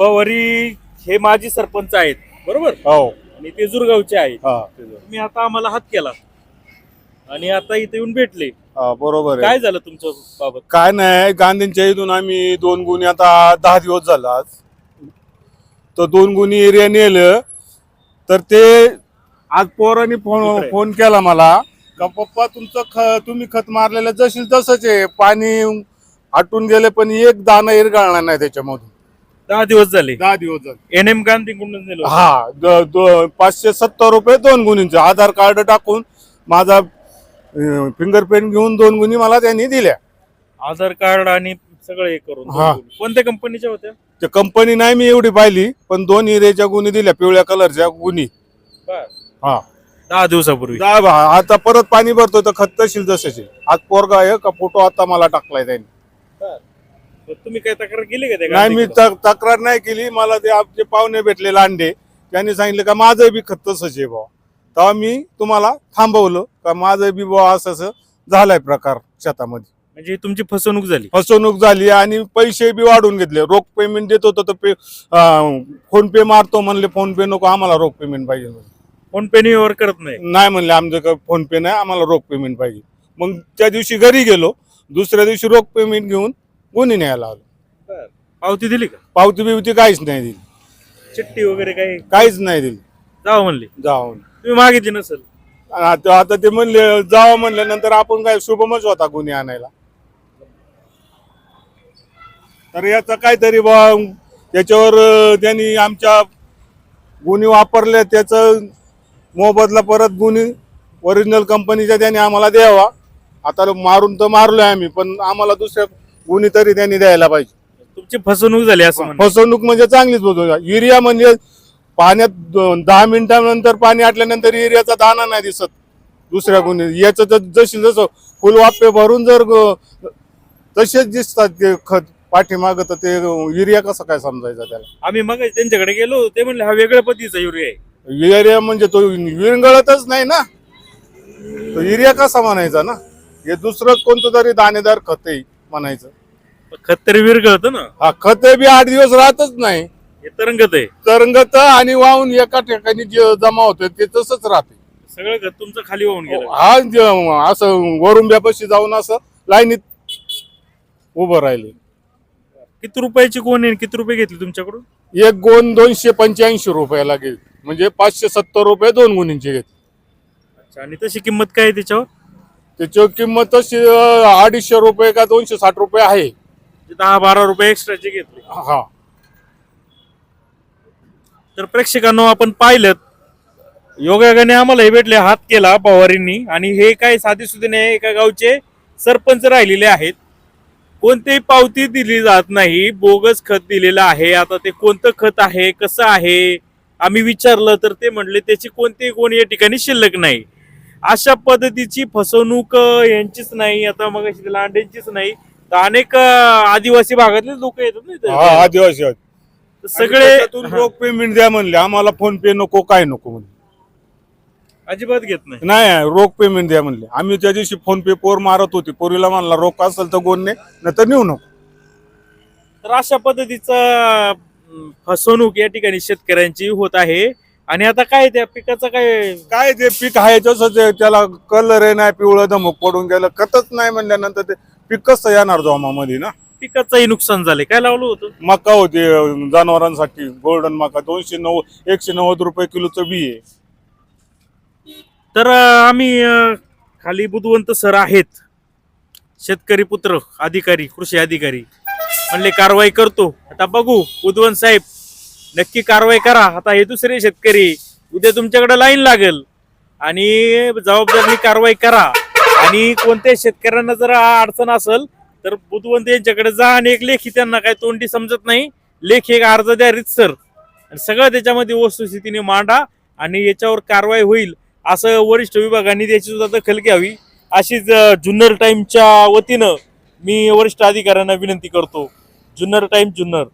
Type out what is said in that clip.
पवारी हे माजी सरपंच आहेत बरोबर? हो. आणि ते जुरगावचे आहेत. हा. तुम्ही आता आम्हाला हात केला. आणि आता इथे येऊन भेटले. हा, बरोबर आहे. काय झालं तुमच्या बाबत? काय नाही गांधींच्या इथून आम्ही दोन गुन्हे आता दहा दिवस झाला आज. तर दोन गुन्हे एरिया नेलं. तर ते आज पोरांनी फोन. फोन केला मला का पप्पा तुमचं ख तुम्ही खत मारलेलं जशील तसंच आहे. पाणी आटून गेले पण एक दाणा इरगाळणार नाही त्याच्यामधून. दहा दिवस झाले. दहा दिवस झाले. एन एम दिलं होतं. हा द- द- पाचशे सत्तर रुपये दोन गुन्ह्यांचे आधार कार्ड टाकून माझा फिंगरप्रिंट घेऊन दोन गुन्हे मला त्यांनी दिल्या. आधार कार्ड आणि सगळं हे करून हा. कोणत्या कंपनीच्या होत्या? ते कंपनी नाही मी एवढी पाहिली पण दोन हिरेच्या गुन्हे दिल्या पिवळ्या कलरच्या गुन्हे बर. हा. दहा दिवसापूर्वी. बा- आता परत पाणी भरतो तर खत तशील जसेचे आज पोरगा आहे का फोटो आता मला टाकलाय त्यांनी. तुम्ही काय तक्रार केली का त्या नाही मी? तक- तक्रार नाही केली. मला ते आमचे पाहुणे भेटले लांडे त्यांनी सांगितलं का माझं बी खत तसंच आहे भाऊ तेव्हा मी तुम्हाला थांबवलं का माझं बी भाऊ असं असं झालाय प्रकार शेतामध्ये. म्हणजे तुमची फसवणूक झाली. फसवणूक झाली आणि पैसे बी वाढून घेतले. रोख पेमेंट देत होतो तर पे फोन पे मारतो म्हणले फोन पे नको आम्हाला रोख पेमेंट पाहिजे म्हणले. फोन पे व्यवहार करत नाही. नाही म्हणले आमचं फोन पे नाही आम्हाला रोख पेमेंट पाहिजे. मग त्या दिवशी घरी गेलो. दुसऱ्या दिवशी रोख पेमेंट घेऊन गुन्हे न्यायला आलो. पावती दिली का? पावती बिवती काहीच नाही दिली. चिठ्ठी वगैरे काही? काहीच नाही दिली. जावं म्हणले? जाऊन तुम्ही मागितली नसेल? आता आता ते म्हणले जावं म्हणल्यानंतर आपण काय शुभमच होता गुन्हे आणायला. तर याचं काहीतरी बा त्याच्यावर अं, त्यांनी आमच्या गुन्हे वापरले त्याचं मोबदला परत गुन्हे ओरिजिनल कंपनीच्या त्यांनी आम्हाला द्यावा. आता मारून तर मारलोय आम्ही पण आम्हाला दुसऱ्या गुन्हे तरी त्यांनी द्यायला पाहिजे. तुमची फसवणूक झाली असं फसवणूक म्हणजे चांगलीच होतो युरिया म्हणजे पाण्यात दहा मिनिटानंतर पाणी आटल्यानंतर युरियाचा दाना नाही दिसत. दुसऱ्या गुन्हे याचं तर जशी जसं फुलवापे भरून जर ग- तसेच दिसतात ते खत पाठीमाग तर ते युरिया कसं काय समजायचं त्याला? आम्ही मग त्यांच्याकडे गेलो ते म्हणले हा वेगळ्या पद्धतीचा युरिया आहे. युरिया म्हणजे तो विरंगळतच नाही ना? तो युरिया कसा म्हणायचा ना? हे दुसरंच कोणतं तरी दाणेदार खत आहे. म्हणायचं. खत तरी विरघळत ना? हा खत बी आठ दिवस राहतच नाही. हे तरंगत आहे. तरंगत आणि वाहून एका ठिकाणी जे जमा होते ते तसंच राहते. सगळं खत तुमचं खाली वाहून गेलं. हा ज- असं वरुंब्यापाशी जाऊन असं लाईनीत उभं राहिले. किती रुपयाची कोण आहे किती रुपये घेतले तुमच्याकडून? एक गोन दोनशे पंच्याऐंशी रुपयाला गेली म्हणजे पाचशे सत्तर रुपये दोन गुणींची घेतली. अच्छा आणि तशी किंमत काय आहे त्याच्यावर? त्याची किंमत अडीचशे रुपये का दोनशे साठ रुपये आहे. दहा बारा रुपये एक्स्ट्राचे घेतले. हा. तर प्रेक्षकांनो आपण पाहिलं योगायोगाने आम्हाला हे भेटले हात केला पवारींनी. आणि हे काय साधे सुधे नाही एका गावचे सरपंच राहिलेले आहेत. कोणतीही पावती दिली जात नाही बोगस खत दिलेलं आहे. आता ते कोणतं खत आहे कसं आहे आम्ही विचारलं तर ते म्हणले त्याची कोणतीही कोण या ठिकाणी शिल्लक नाही. अशा पद्धतीची फसवणूक यांचीच नाही. आता मग लांडेंचीच नाही. तर अनेक आदिवासी भागातले लोक येतात ना इथं. हा आदिवासी आहेत. तर आणि सगळे त्याच्यातून रोख पेमेंट द्या म्हणले. आम्हाला फोन पे नको काय नको म्हणले. अजिबात घेत नाही. नाही रोख पेमेंट द्या म्हणले. आम्ही त्या दिवशी फोन पे पोर मारत होती. पोरीला म्हणला रोख असेल तर गोन नाही तर नेऊ नको. तर अशा पद्धतीचा अं, फसवणूक या ठिकाणी शेतकऱ्यांची होत आहे. आणि आता काय त्या पिकाचं काय? काय ते पीक आहे तसंच आहे त्याला कलर आहे नाही पिवळं धमक पडून गेलं. खतच नाही म्हणल्यानंतर ते पीक कसं येणार जोमामध्ये ना? पिकाचंही नुकसान झाले काय लावलं होतं? मका होते जनावरांसाठी गोल्डन मका दोनशे नव्वद एकशे नव्वद रुपये किलोचं बी आहे. तर अं, आम्ही अं, खाली बुधवंत सर आहेत. शेतकरी पुत्र अधिकारी कृषी अधिकारी. म्हणले कारवाई करतो. आता बघू बुधवंत साहेब नक्की कारवाई करा. आता हे दुसरे शेतकरी उद्या तुमच्याकडे लाईन लागेल. आणि जबाबदारी कारवाई करा. आणि कोणत्या शेतकऱ्यांना जर अडचण असेल तर बुधवंत यांच्याकडे जा आणि एक लेखी त्यांना काय तोंडी समजत नाही. लेख एक अर्ज द्या रितसर आणि सगळं त्याच्यामध्ये वस्तुस्थितीने मांडा आणि याच्यावर कारवाई होईल असं वरिष्ठ विभागाने त्याची सुद्धा दखल घ्यावी. अशीच जुन्नर टाईमच्या वतीनं मी वरिष्ठ अधिकाऱ्यांना विनंती करतो. जुन्नर टाईम जुन्नर.